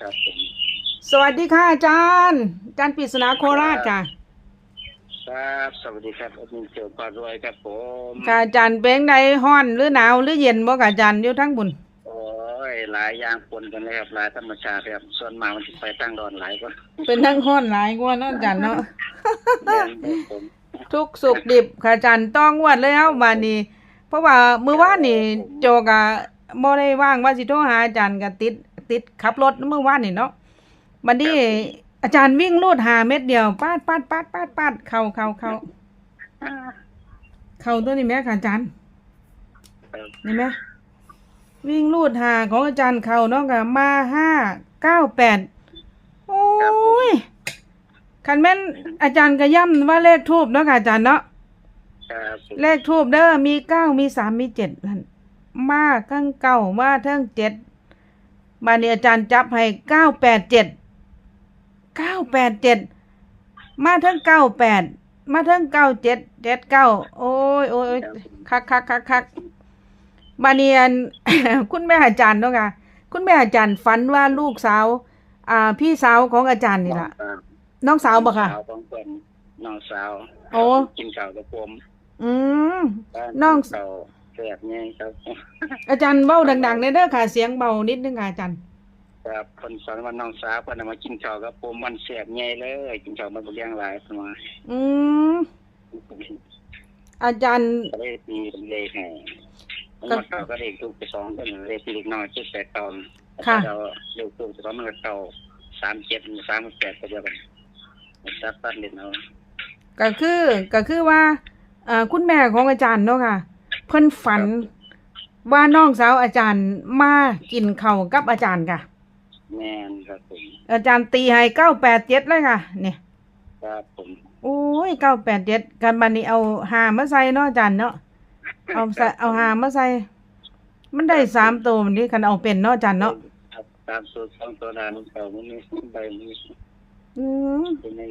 ครับผมสวัสดีค่ะอาจารย์อาจารย์ปริศนาโคราชค่ะ ครับ สวัสดีครับอดมินเกี่ยวปลารวยครับผมค่ะอาจารย์เป็นไดฮ้อนหรือหนาวหรือเย็นบ่ค่ะอาจารย์อยู่ทั้งบุญโอ้ยหลายอย่างปนกันเลยครับหลายธรรมชาติครับส่วนมากมันสิไปตั้งดอนหลายกว่าเป็นทั้งฮ้อนหลายกว่าเนาะอาจารย์เนาะ แม่นครับผมทุกสุขดิบค่ะอาจารย์ต้องงวดแล้วบานนี้ เพราะว่ามื้อวานนี่โจกะบ่ได้ว่างว่าสิโทรหาอาจารย์ก็ติด ติดขับรถเมื่อวานนี่เนาะบัดนี้อาจารย์วิ่งลูดหาเม็ดเดียวปาดปาดปาดปาดปาดเข้าเข้าเข้าเข้าตัวนี้แม่ค่ะอาจารย์ครับนี่ไหมวิ่งลูดหาของอาจารย์เขาเนาะกับมาห้าเก้าแปดโอ้ยคันแม่นอาจารย์ก็ย่ำว่าเลขทูบเนาะค่ะอาจารย์เนาะครับผมเลขทูบเด้อมีเก้ามีสามมีเจ็ดนั่นมาทั้งเก้ามาทั้งเจ็ด บานนี้อาจารย์จับให้เก้าแปดเจ็ดเก้าแปดเจ็ดมาทั้งเก้าแปดมาทั้งเก้าเจ็ดเจ็ดเก้าโอ้ยโอ้ยโอ้ยคักคักคักคักบาเนียนคุณแม่อาจารย์เนาะค่ะคุณแม่อาจารย์ฝันว่าลูกสาว อ่า พี่สาวของอาจารย์นี่ล่ะครับน้องสาวบ่ค่ะน้องสาวของเพิ่นน้องสาวโอ้กินข้าวกับผมอืมบ้าน้องกิข้าวแซ่ บไงครับอาจารย์เบ้าดังๆในเด้อค่ะ เสียงเบานิดนึงค่ะอาจารย์ครับคนสอนว่าน้องสาวเพิ่นเอามากินข้าวกับผมมันแซ่บไงเลย กินข้าวมันบ่เลี้ยงหลายเพิ่นว่าอืมอาจารย์ก็เลยตีเป็นเลขให้ผมก็มาเก่าก็เลขถูกไปสองก็เลขที่เล็กน้อยจุดแปดตอนค่ะเราเลขถูกสองมันก็เก่าสามเจ็ดสามแปดก็เดียวกันจับตัดเล่นเอาก็คือก็คือว่าอ่าคุณแม่ของอาจารย์เนาะค่ะ เพิ่นฝันว่าน้องสาวอาจารย์มากินข้าวกับอาจารย์ค่ะ แม่นครับผมอาจารย์ตีให้เก้าแปดเจ็ดเลยค่ะ เนี่ยครับผมโอ้ยเก้าแปดเจ็ดกันบันนี้เอาหามาใส่เนาะอาจารย์เนาะเอาใส่เอาหามาใส่ มันได้สามตัวมันนี้คันเอาเป็นเนาะอาจารย์เนาะครับตามสูตรสองตัวนั้นเก่ามันนี่ใบนี้อืมเป็นไง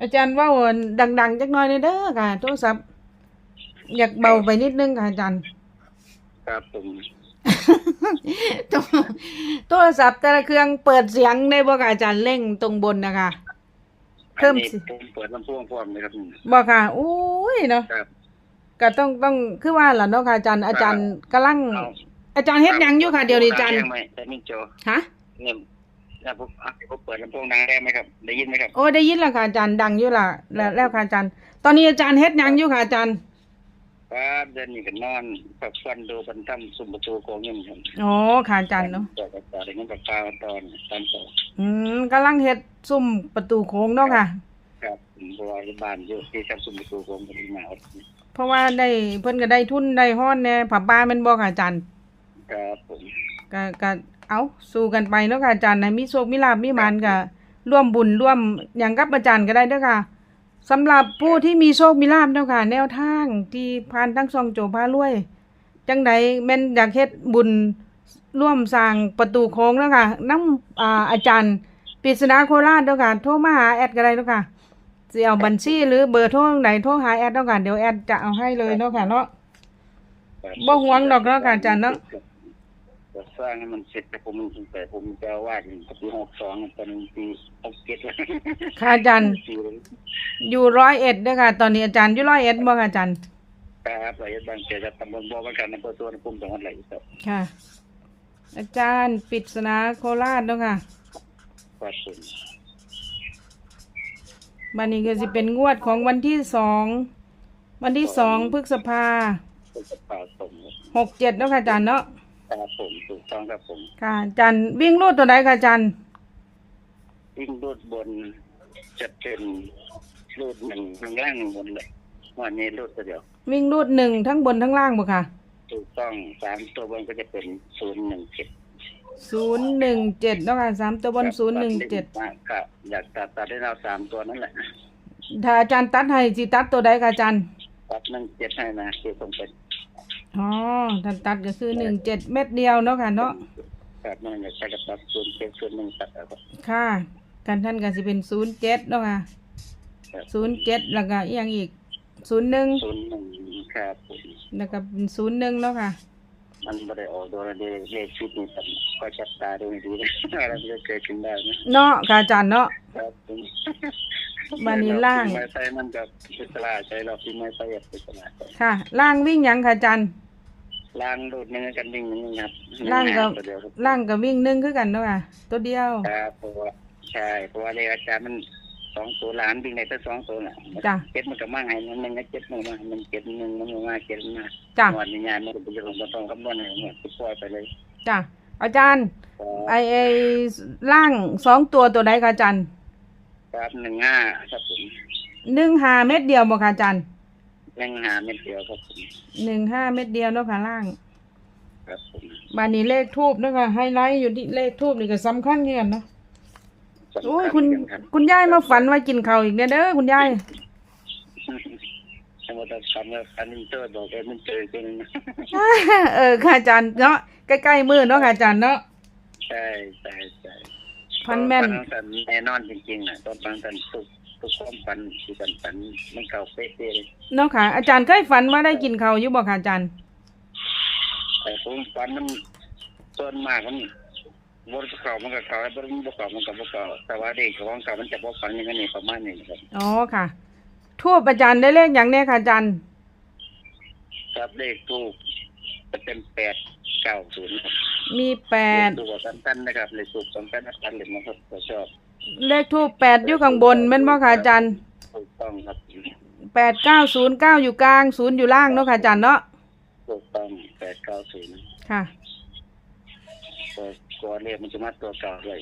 อาจารย์เว่าดัง ๆ จักหน่อยหน่อยเด้อค่ะโทรศัพท์ อยากเบาไปนิดนึงค่ะอาจารย์ ครับผม โทรโทรศัพท์แต่ละเครื่องเปิดเสียงได้บ่ค่ะอาจารย์เร่งตรงบนนะคะ เพิ่มอันนี้สิผมเปิดลำโพงพร้อมเลยครับ บ่ค่ะโอ้ยเนาะครับ ก็ต้องต้องคือว่าล่ะเนาะค่ะอาจารย์อาจารย์กำลัง เอาอาจารย์เฮ็ดหยังอยู่ค่ะเดี๋ยวนี้อาจารย์ดังไหมแต่มิโจฮะ เนี่ยแล้วผมอะผมเปิดลำโพงดังได้ไหมครับ ได้ยินไหมครับ โอ้ได้ยินแล้วค่ะอาจารย์ดังอยู่ล่ะแล้วแล้วค่ะอาจารย์ ตอนนี้อาจารย์เฮ็ดหยังอยู่ค่ะอาจารย์ ครับเดินนี่ก็นอนพักฟันดูบรรทัมสุ่มประตูโกงเงินครับอ๋อค่ะอาจารย์เนาะต่อกับต่อได้เงินกับข้าวตอนตอนต่ออืมกำลังเฮ็ดซุ่มประตูโค้งเนาะค่ะ ครับผมเพราะว่าบ้านอยู่ที่ทำสุ่มประตูโกงเป็นหนาวเพราะว่าได้เพิ่นก็ได้ทุนได้ฮ้อนแน่ผับบ้าแม่นบ่ค่ะอาจารย์ครับผมก็ก็เอาสู้กันไปเนาะค่ะอาจารย์ให้มีโชคมีลาภมีหมานก็ร่วมบุญร่วมหยังกับอาจารย์ก็ได้เด้อค่ะ สำหรับผู้ที่มีโชคมีลาภเนาะค่ะ แนวทางที่ผ่านทั้งซองโจพารวย จังใดแม่นอยากเฮ็ดบุญร่วมสร้างประตูโค้งเนาะค่ะนำอ่าอาจารย์ปริศนาโคราชเนาะค่ะ โทรมาหาแอดก็ได้เนาะค่ะสิเอาบัญชีหรือเบอร์โทรไหนโทรหาแอดเนาะค่ะเดี๋ยวแอดจะเอาให้เลยเนาะค่ะเนาะครับบ่ห่วงดอกเนาะค่ะอาจารย์เนาะจะสร้างให้มันเสร็จแต่ผมมันแต่ผมจะวาดปีหกสองตอนปีหกเจ็ดแล้วค่ะอาจารย์ปีเลย อยู่ร้อยเอ็ดเด้อค่ะ ตอนนี้อาจารย์อยู่ร้อยเอ็ดบ่ค่ะอาจารย์ ครับเราจะบางเจจะตำบลบ่อบังกันในตัวตัวภูมิจังหวัดไหนครับค่ะ อาจารย์ปริศนาโคราชเนาะค่ะครับผมบันนี้ก็สิเป็นงวดของวันที่สอง วันที่สองพฤษภาเป็นกระเป๋าสมหกเจ็ดเนาะค่ะอาจารย์เนาะครับผมถูกต้องครับผมค่ะอาจารย์วิ่งรูดตัวใดค่ะอาจารย์วิ่งรูดบนจะเป็น รูดหนึ่งข้างล่างบนเลยวันนี้รูดตัวเดียว วิ่งรูดหนึ่งทั้งบนทั้งล่างบ่ค่ะถูกต้องสามตัวบนก็จะเป็นศูนย์หนึ่งเจ็ดศูนย์หนึ่งเจ็ดเนาะค่ะสามตัวบนศูนย์หนึ่งเจ็ดครับอยากตัดตัดได้เราสามตัวนั่นแหละถ้าอาจารย์ตัดให้สิตัดตัวใดค่ะอาจารย์ตัดหนึ่งเจ็ดให้นะคือผมเป็นอ๋อท่านตัดก็คือหนึ่งเจ็ดเม็ดเดียวเนาะค่ะเนาะครับนั่นอยากใช้กับตัดศูนย์เจ็ดศูนย์หนึ่งตัดเอาครับค่ะกันท่านก็สิเป็นศูนย์เจ็ดเนาะค่ะ ครับศูนย์เจ็ดแล้วก็อีกอย่างอีกศูนย์หนึ่งศูนย์หนึ่งครับผมแล้วก็เป็นศูนย์หนึ่งเนาะค่ะ มันไม่ได้ออกโดยเลขเลขชุดนี้แต่ก็จับตาดูให้ดีนะอะไรมันจะเกิดขึ้นได้นะเนาะค่ะอาจารย์เนาะ ครับผมบัดนี้ล่าง ไม่ใช่มันกับอิสระใจเราที่ไม่ใช่อิสระใจค่ะ ล่างวิ่งหยังค่ะอาจารย์ ล่างรูดนึงกันดิ่งนึงครับล่างก็ ตัวเดียวครับล่างกับวิ่งหนึ่งคือกันเนาะค่ะตัวเดียว ครับเพราะว่าใช่เพราะว่าเลขอาจารย์มัน สองตัวล้านดิ่งในแต่สองตัวน่ะจ้ะ เจ็ดมันก็มาไงมันมันก็เจ็ดมันมามันเจ็ดหนึ่งมันมาเจ็ดมาจ้ะวันนี้งานมันก็ไปลงมาต้องคำนวณให้หมดทุกปล่อยไปเลยจ้ะ อาจารย์ครับไอไอล่างสองตัวตัวใดค่ะอาจารย์ครับหนึ่งห้าครับผมหนึ่งห้าเม็ดเดียวบ่ค่ะอาจารย์หนึ่งห้าเม็ดเดียวครับผมหนึ่งห้าเม็ดเดียวเนาะค่ะล่าง ครับผมบานนี้เลขทูบเนาะคะไฮไลท์อยู่ที่เลขทูบนี่ก็สำคัญเหมือนกันเนาะสำญ โอ้ยคุณเหมือนกันคุณยายมาฝันว่ากินข้าวอีกเด้อเด้อคุณยายสมมติว่าคำว่าคันนี้เจอบอกเอ้มันเจอจริงนะเออค่ะอาจารย์เนาะใกล้ๆมือเนาะค่ะอาจารย์เนาะใช่ใช่ใช่พันแม่นฟังสันแน่นอนจริงๆนะตอนฟังสันทุกทุกความฝันที่สันฝันมันเก่าเป๊ะๆเลยเนาะค่ะ อาจารย์เคยฝันว่าได้กินข้าวอยู่บ่ค่ะอาจารย์แต่ผมฝันมันส่วนมากมัน บนเขามันก็เขาบนบนเขามันก็บนเขาแต่ว่าเด็กของเขามันจะบอกฝันอย่างนี้ประมาณนี้ครับอ๋อค่ะทูบอาจารย์ได้เลขอย่างแน่ค่ะอาจารย์ครับเลขทูกจะเป็นแปดเก้าศูนย์ครับมีแปดเลขทูกสั้นๆนะครับเลขทูกสั้นๆนะครับเลยนะครับผมชอบ เลขทูบแปดอยู่ข้างบนแม่นบ่ค่ะอาจารย์ถูกต้องครับแปดเก้าศูนย์เก้าอยู่กลางศูนย์อยู่ล่างเนาะค่ะอาจารย์เนาะถูกต้องแปดเก้าศูนย์ค่ะ ตัวตัวเลขมันจะมาตัวเก่าเลย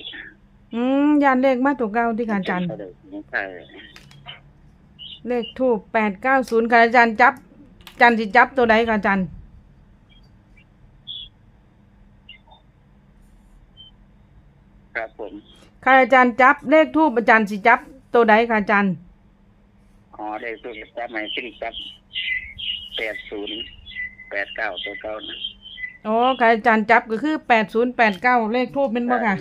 อืมยานเลขมาตัวเก้าที่ค่ะอาจารย์ ใช่เลขทูบแปดเก้าศูนย์ค่ะอาจารย์จับอาจารย์สิจับตัวใดค่ะอาจารย์ครับผมค่ะอาจารย์จับเลขทูบอาจารย์สิจับตัวใดค่ะอาจารย์อ๋อเลขตัวจับใหม่ขึ้นจับแปดศูนย์แปดเก้าตัวเก่านะ อ๋อค่ะอาจารย์จับก็คือแปดศูนย์แปดเก้าเลขทูบเป็นบ่ค่ะ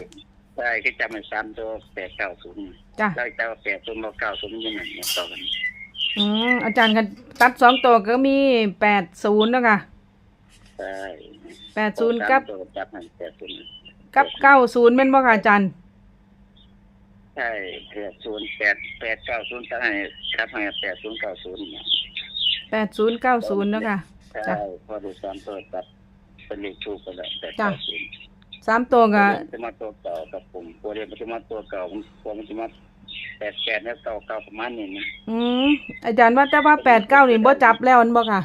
ใช่คือจับใหม่สามตัวแปดเก้าศูนย์จ้ะแล้วจับแปดศูนย์เก้าศูนย์ยังไงเนี่ยต่อกันอืมอาจารย์กันตัดสองตัวก็มีแปดศูนย์เนาะค่ะใช่แปดศูนย์กับตัวจับใหม่แปดศูนย์กับเก้าศูนย์เป็นบ่ค่ะอาจารย์ใช่แปดศูนย์แปดแปดเก้าศูนย์จับให้จับให้แปดศูนย์เก้าศูนย์แปดศูนย์เก้าศูนย์เนาะค่ะใช่พอดูสามตัวจับ เป็นเลขทูกไปแล้วแปดจ้ะเก้าศูนย์สามตัวก็มันจะมาตัวเก่ากับผมตัวเรียนมันจะมาตัวเก่าผมตัวมันจะมาแปดแปดแล้วเก่าเก่าประมาณนี้นะอืมอาจารย์ว่าแต่ว่าแปดเก้านี่บ่จับแล้วอันบ่ค่ะ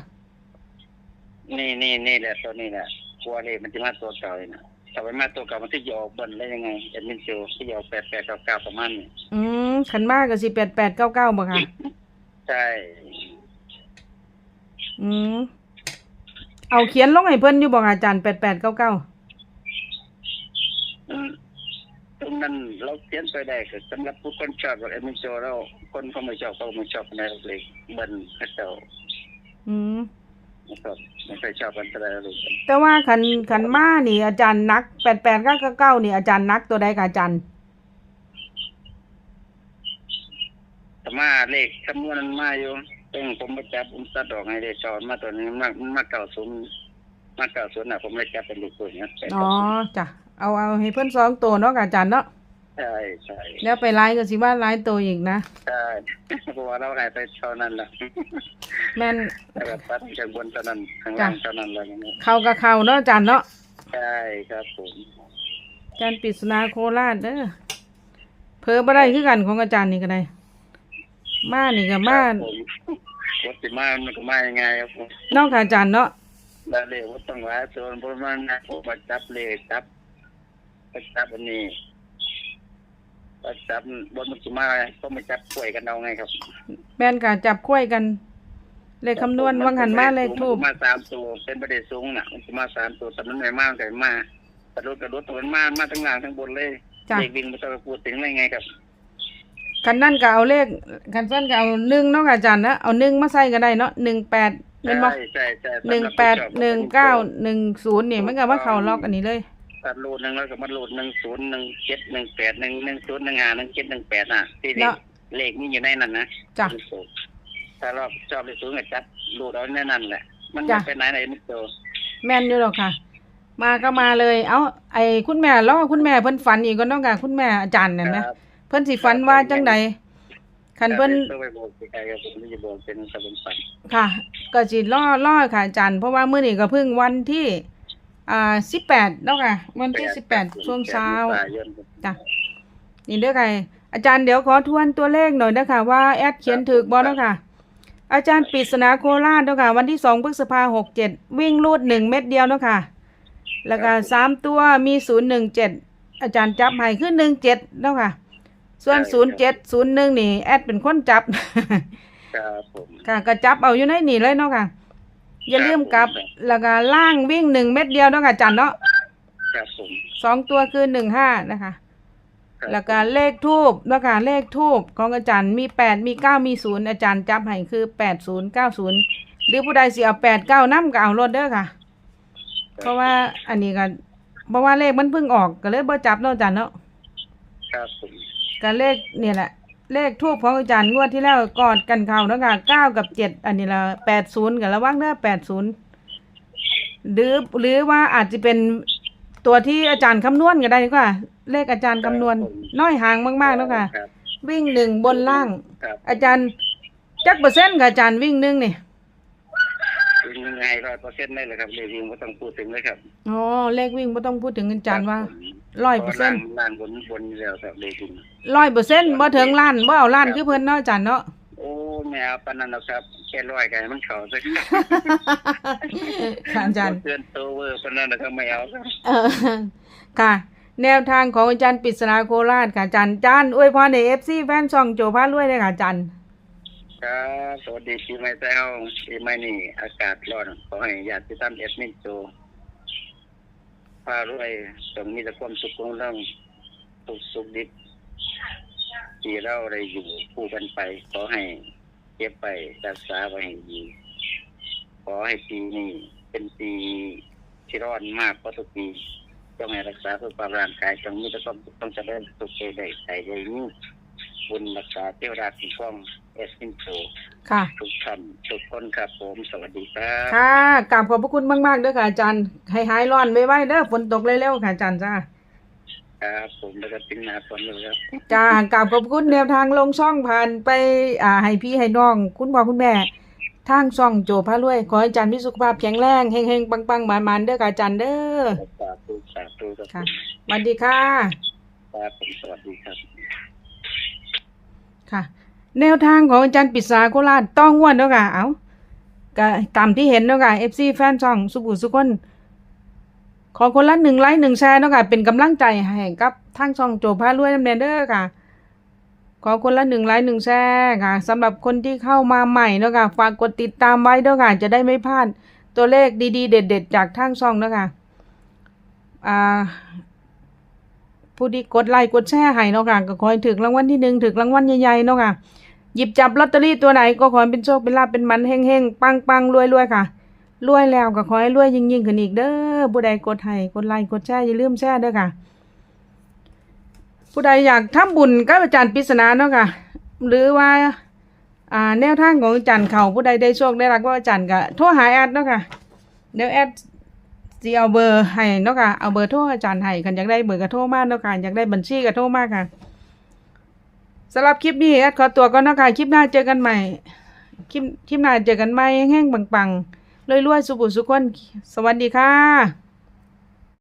นี่นี่นี่แหละตัวนี้แหละตัวเรียนมันจะมาตัวเก่าเลยนะถ้าไปมาตัวเก่ามันจะยออกบนได้ยังไงเอ็ดมินโจที่ยออกแปดแปดเก้าเก้าประมาณนี้อืมขันมากก็สิแปดแปดเก้าเก้าบ่ค่ะ ใช่ อืม เอาเขียนลงให้เพิ่นอยู่บ่ค่ะอาจารย์แปดแปดเก้าเก้าอืมตรงนั้นเราเขียนไปได้ก็สำหรับผู้คนชอบกับเอ็ดมินโจเราคนเขาไม่ชอบเขาไม่ชอบในเล็กเบิ้ลเขาเจ้าอืมไม่ชอบไม่ค่อยชอบกันอะไรเลยแต่ว่าขันขันมานี่ อาจารย์นักแปดแปดเก้าเก้าเก้านี่อาจารย์นักตัวใดค่ะอาจารย์แต่มาเลขคำนวณมันมาอยู่ ซึ่งผมไปจับผมตัดดอกให้เลขเก่ามาตัวนี้มามาเก่าศูนย์มาเก่าศูนย์น่ะผมเลยจับเป็นลูกตัวเนี้ยแปดอ๋อเก้าศูนย์จ้ะเอาเอาให้เพิ่นสองตัวเนาะค่ะอาจารย์เนาะใช่ใช่แล้วไปไล่ก็สิว่าไล่ตัวอีกนะใช่เพราะว่าเราให้ไปเท่านั้นแหละแม่นแต่แบบตัดข้างบนเท่านั้นข้างล่างเท่านั้นอะไรอย่างเงี้ยเข้ากับเข้าเนาะอาจารย์เนาะใช่ครับผมอาจารย์ปริศนาโคราชเด้อเพิ่บ่ได้คือกันของอาจารย์นี่ก็ได้ มานี่ก็มาครับผมวัดสิมามันก็มายังไงครับผมเนอกค่ะอาจารย์เนาะแล้วเลขวัดต้องหลายส่วนประมาณนะผมมาจับเลขจับไปจับอันนี้ไปจับบนมันสิมาก็มาจับป่วยกันเอาไงครับแม่นก็จับคุ้ยกัน เลขคำนวณวังหันมาเลขทูบมันมาสามตัวเป็นประเด็นสูงน่ะมันจะมาสามตัวแต่มันไม่มากแต่มากระโดดกระโดดตัวมันมามาทั้งล่างทั้งบนเลยจ้ะเด็กวิ่งไม่ต้องไปพูดถึงอะไรไงครับ คันนั่นก็เอาเลขคันสั้นก็เอาหนึ่งเนาะค่ะอาจารย์นะเอาหนึ่งมาใส่ก็ได้เนาะหนึ่งแปดเป็นบ่ใช่ใช่ใช่หนึ่งแปดหนึ่งเก้าหนึ่งศูนย์นี่มันก็มาเข้าล็อกอันนี้เลยตัดรูดหนึ่งแล้วก็มารูดหนึ่งศูนย์หนึ่งเจ็ดหนึ่งแปดหนึ่งหนึ่งศูนย์หนึ่งห้าหนึ่งเจ็ดหนึ่งแปดน่ะที่เลขเนาะเลขนี่อยู่ในนั้นนะจ้ะถ้าเราชอบเลขศูนย์ก็จับรูดเอาในนั้นแหละ มันจ้ะไม่ไปไหนไหนไม่โตแม่นอยู่หรอกค่ะมาก็มาเลย เอ้า ไอ้คุณแม่รอคุณแม่เพิ่นฝันอีกก็เนาะค่ะคุณแม่อาจารย์นั่นนะครับ เพิ่นสิฝันว่าจังใดคันเพิ่นต้องไปบอกใครๆครับผมไม่จะบอกเป็นสมุนฝันค่ะ ก็สิรอรอค่ะอาจารย์เพราะว่ามื้อนี้ก็เพิ่งวันที่อ่า18เนาะค่ะ วันที่18ช่วงเช้าจ้ะนี่เด้อค่ะอาจารย์เดี๋ยวขอทวนตัวเลขหน่อยนะคะว่าแอดเขียนถูกบ่เนาะค่ะอาจารย์ปริศนาโคราชเนาะค่ะ วันที่สองพฤษภาหกเจ็ดวิ่งลูดหนึ่งเม็ดเดียวเนาะค่ะ แล้วก็สามตัวมีศูนย์หนึ่งเจ็ดอาจารย์จับให้ขึ้นหนึ่งเจ็ดเนาะค่ะ ส่วนศูนย์เจ็ดศูนย์หนึ่งนี่แอดเป็นคนจับ ครับผม ค่ะก็จับเอาอยู่ในนี่เลยเนาะค่ะ อย่าลืมกลับแล้วก็ล่างวิ่งหนึ่งเม็ดเดียวเนาะค่ะอาจารย์เนาะครับผมสองตัวคือหนึ่งห้านะคะ ครับแล้วก็เลขทูบแล้วก็เลขทูบของอาจารย์มีแปดมีเก้ามีศูนย์อาจารย์จับให้คือแปดศูนย์เก้าศูนย์หรือผู้ใดสิเอาแปดเก้านํก็เอารถเด้อค่ะ เพราะว่าอันนี้ก็เพราะว่าเลขมันเพิ่งออกก็เลยบ่จับเนาะอาจารย์เนาะ ครับผม ก็เลขเนี่ยแหละเลขทูบของอาจารย์งวดที่แล้วกอดกันเข้าเนาะค่ะเก้ากับเจ็ดอันนี้ละแปดศูนย์กับระวังเด้อแปดศูนย์หรือหรือว่าอาจจะเป็นตัวที่อาจารย์คำนวณก็ได้ดีกว่าเลขอาจารย์คำนวณน้อยห่างมากๆเนาะค่ะครับวิ่งหนึ่งบนล่าง ครับอาจารย์จักเปอร์เซ็นต์กับอาจารย์วิ่งหนึ่งนี่วิ่งยังไงร้อยเปอร์เซ็นต์ได้เลยครับเรียวิ่งไม่ต้องพูดถึงเลยครับอ๋อเลขวิ่งไม่ต้องพูดถึงอาจารย์ว่าผมร้อยเปอร์เซ็นต์ล้านบนบนอยู่แล้วครับเรียวิ่ง ร้อยเปอร์เซ็นต์บ่ถึงล้านบ่เอาล้านคือเพิ่นเนาะอาจารย์เนาะโอ้แมวปานนั้นแล้วครับแค่ร้อยกันมันเขาซะค่ะอาจารย์เตือนโตเวอร์ปานนั้นนะครับไม่เอาครับเออค่ะ แนวทางของอาจารย์ปริศนาโคราชค่ะอาจารย์อาจารย์อวยพรใน FC แฟนช่องโจพารวยเลยค่ะอาจารย์ครับสวัสดีปีใหม่แต่เฮาปีใหม่นี่อากาศร้อนขอให้ญาติท่านเอดมินโจพารวยจงมีแต่ความสุขของเราสุขสุขดิบ ที่เราได้อยู่คู่กันไป ขอให้เก็บไปรักษาไว้ให้ดี ขอให้ปีนี้เป็นปีที่ร้อนมากกว่าทุกปีจงให้รักษาสุขภาพร่างกายจงมีแต่ความสุขต้องเจริญสุขใจได้ใจได้นี้บุญรักษาเทวดาสีฟ้องเอสมินโจค่ะทุกท่านทุกคนครับผมสวัสดีครับค่ะกราบขอบพระคุณมากๆเด้อค่ะอาจารย์ให้หายร้อนไวๆเด้อฝนตกเร็วๆค่ะอาจารย์จ้า ครับผมแล้วก็เป็นหนาฝนเลยครับจ้ากราบขอบคุณแนวทางลงช่องผ่านไปอ่าให้พี่ให้น้อง คุณพ่อคุณแม่ทางช่องโจพารวย ขอให้อาจารย์มีสุขภาพแข็งแรงเฮงๆปังๆหมานๆเด้อค่ะอาจารย์เด้อสาธุสาธุครับค่ะสวัสดีค่ะครับผมสวัสดีครับ ค่ะ แนวทางของอาจารย์ปริศนาโคราชต้องงวดเนาะค่ะ เอาก็ตามที่เห็นเนาะค่ะ FC แฟนช่องสุขุสุคน ขอคนละหนึ่งไลค์หนึ่งแชร์เนาะค่ะ เป็นกำลังใจให้กับทางช่องโจพารวยน้ำเนเด้อค่ะ ขอคนละหนึ่งไลค์หนึ่งแชร์ค่ะสำหรับคนที่เข้ามาใหม่เนาะค่ะ ฝากกดติดตามไว้เด้อค่ะ จะได้ไม่พลาดตัวเลขดีๆ เด็ด ๆ จากทางช่องเนาะค่ะอ่าผู้ที่กดไลค์กดแชร์ให้เนาะค่ะก็ขอให้ถึงรางวัลที่หนึ่งถึงรางวัลใหญ่ๆเนาะค่ะหยิบจับลอตเตอรี่ตัวไหนก็ขอให้เป็นโชคเป็นลาภเป็นมันเฮงๆปังๆรวยๆค่ะ รวยแล้วก็ขอให้รวยยิ่งๆขึ้นอีกเด้อผู้ใดกดให้กดไลค์กดแชร์อย่าลืมแชร์เด้อค่ะ ผู้ใดอยากทำบุญกับอาจารย์ปริศนาเนาะค่ะ หรือว่าอ่าแนวทางของอาจารย์เขาผู้ใดได้โชคได้รักว่าอาจารย์ก็โทรหาแอดเนาะค่ะเดี๋ยวแอดสิเอาเบอร์ให้เนาะค่ะเอาเบอร์โทรอาจารย์ให้คันอยากได้เบอร์ก็โทรมาเนาะค่ะอยากได้บัญชีก็โทรมาค่ะสำหรับคลิปนี้แอดขอตัวก่อนเนาะค่ะคลิปหน้าเจอกันใหม่คลิปคลิปหน้าเจอกันใหม่แห้งๆปังๆ รวยๆสุบุสุขคนสวัสดีค่ะ